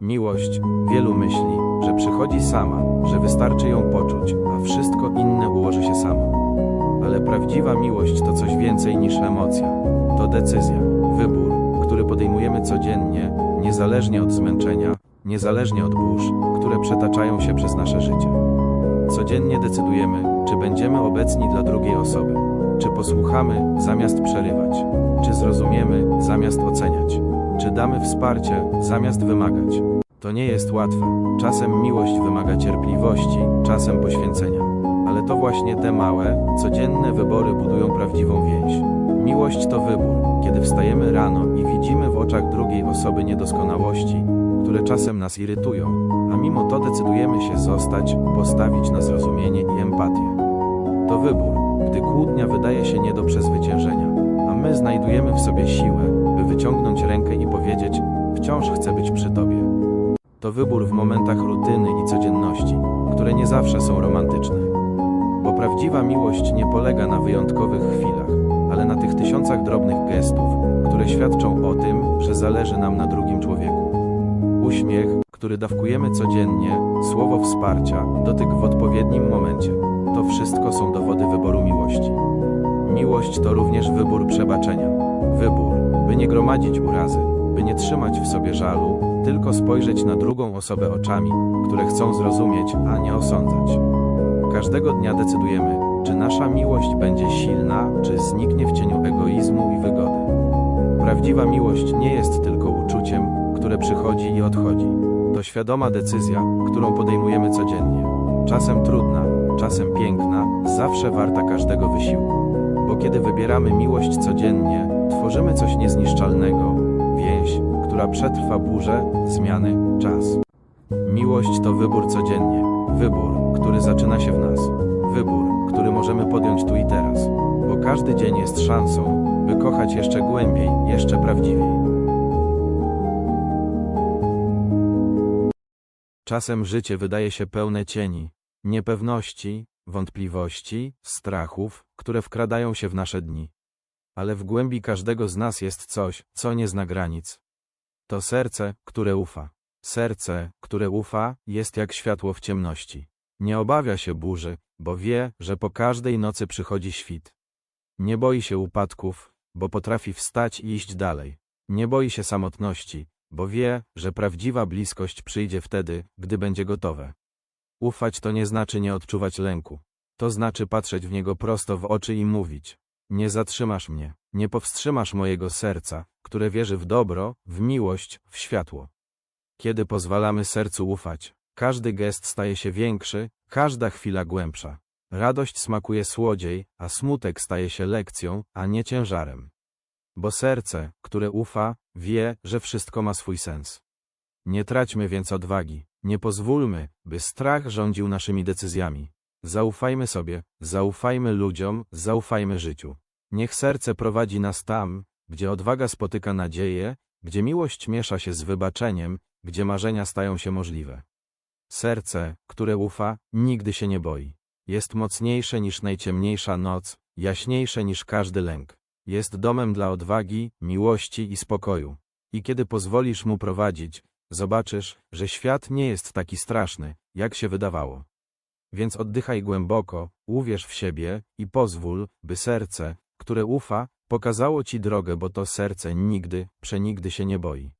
Miłość, wielu myśli, że przychodzi sama, że wystarczy ją poczuć, a wszystko inne ułoży się samo. Ale prawdziwa miłość to coś więcej niż emocja. To decyzja, wybór, który podejmujemy codziennie, niezależnie od zmęczenia, niezależnie od burz, które przetaczają się przez nasze życie. Codziennie decydujemy, czy będziemy obecni dla drugiej osoby, czy posłuchamy zamiast przerywać, czy zrozumiemy zamiast oceniać, czy damy wsparcie zamiast wymagać. To nie jest łatwe. Czasem miłość wymaga cierpliwości, czasem poświęcenia. Ale to właśnie te małe, codzienne wybory budują prawdziwą więź. Miłość to wybór, kiedy wstajemy rano i widzimy w oczach drugiej osoby niedoskonałości, które czasem nas irytują, a mimo to decydujemy się zostać, postawić na zrozumienie i empatię. To wybór, gdy kłótnia wydaje się nie do przezwyciężenia, a my znajdujemy w sobie siłę, wyciągnąć rękę i powiedzieć: Wciąż chcę być przy tobie. To wybór w momentach rutyny i codzienności, które nie zawsze są romantyczne. Bo prawdziwa miłość nie polega na wyjątkowych chwilach, ale na tych tysiącach drobnych gestów, które świadczą o tym, że zależy nam na drugim człowieku. Uśmiech, który dawkujemy codziennie, słowo wsparcia, dotyk w odpowiednim momencie to wszystko są dowody wyboru miłości. Miłość to również wybór przebaczenia. Wybór, by nie gromadzić urazy, by nie trzymać w sobie żalu, tylko spojrzeć na drugą osobę oczami, które chcą zrozumieć, a nie osądzać. Każdego dnia decydujemy, czy nasza miłość będzie silna, czy zniknie w cieniu egoizmu i wygody. Prawdziwa miłość nie jest tylko uczuciem, które przychodzi i odchodzi. To świadoma decyzja, którą podejmujemy codziennie. Czasem trudna, czasem piękna, zawsze warta każdego wysiłku. Kiedy wybieramy miłość codziennie, tworzymy coś niezniszczalnego więź, która przetrwa burzę, zmiany, czas. Miłość to wybór codziennie, wybór, który zaczyna się w nas, wybór, który możemy podjąć tu i teraz, bo każdy dzień jest szansą, by kochać jeszcze głębiej, jeszcze prawdziwiej. Czasem życie wydaje się pełne cieni, niepewności, wątpliwości, strachów, które wkradają się w nasze dni. Ale w głębi każdego z nas jest coś, co nie zna granic. To serce, które ufa. Serce, które ufa, jest jak światło w ciemności. Nie obawia się burzy, bo wie, że po każdej nocy przychodzi świt. Nie boi się upadków, bo potrafi wstać i iść dalej. Nie boi się samotności, bo wie, że prawdziwa bliskość przyjdzie wtedy, gdy będzie gotowe. Ufać to nie znaczy nie odczuwać lęku. To znaczy patrzeć w niego prosto w oczy i mówić: Nie zatrzymasz mnie, nie powstrzymasz mojego serca, które wierzy w dobro, w miłość, w światło. Kiedy pozwalamy sercu ufać, każdy gest staje się większy, każda chwila głębsza. Radość smakuje słodziej, a smutek staje się lekcją, a nie ciężarem. Bo serce, które ufa, wie, że wszystko ma swój sens. Nie traćmy więc odwagi, nie pozwólmy, by strach rządził naszymi decyzjami. Zaufajmy sobie, zaufajmy ludziom, zaufajmy życiu. Niech serce prowadzi nas tam, gdzie odwaga spotyka nadzieję, gdzie miłość miesza się z wybaczeniem, gdzie marzenia stają się możliwe. Serce, które ufa, nigdy się nie boi. Jest mocniejsze niż najciemniejsza noc, jaśniejsze niż każdy lęk. Jest domem dla odwagi, miłości i spokoju. I kiedy pozwolisz mu prowadzić, zobaczysz, że świat nie jest taki straszny, jak się wydawało. Więc oddychaj głęboko, uwierz w siebie i pozwól, by serce, które ufa, pokazało ci drogę, bo to serce nigdy, przenigdy się nie boi.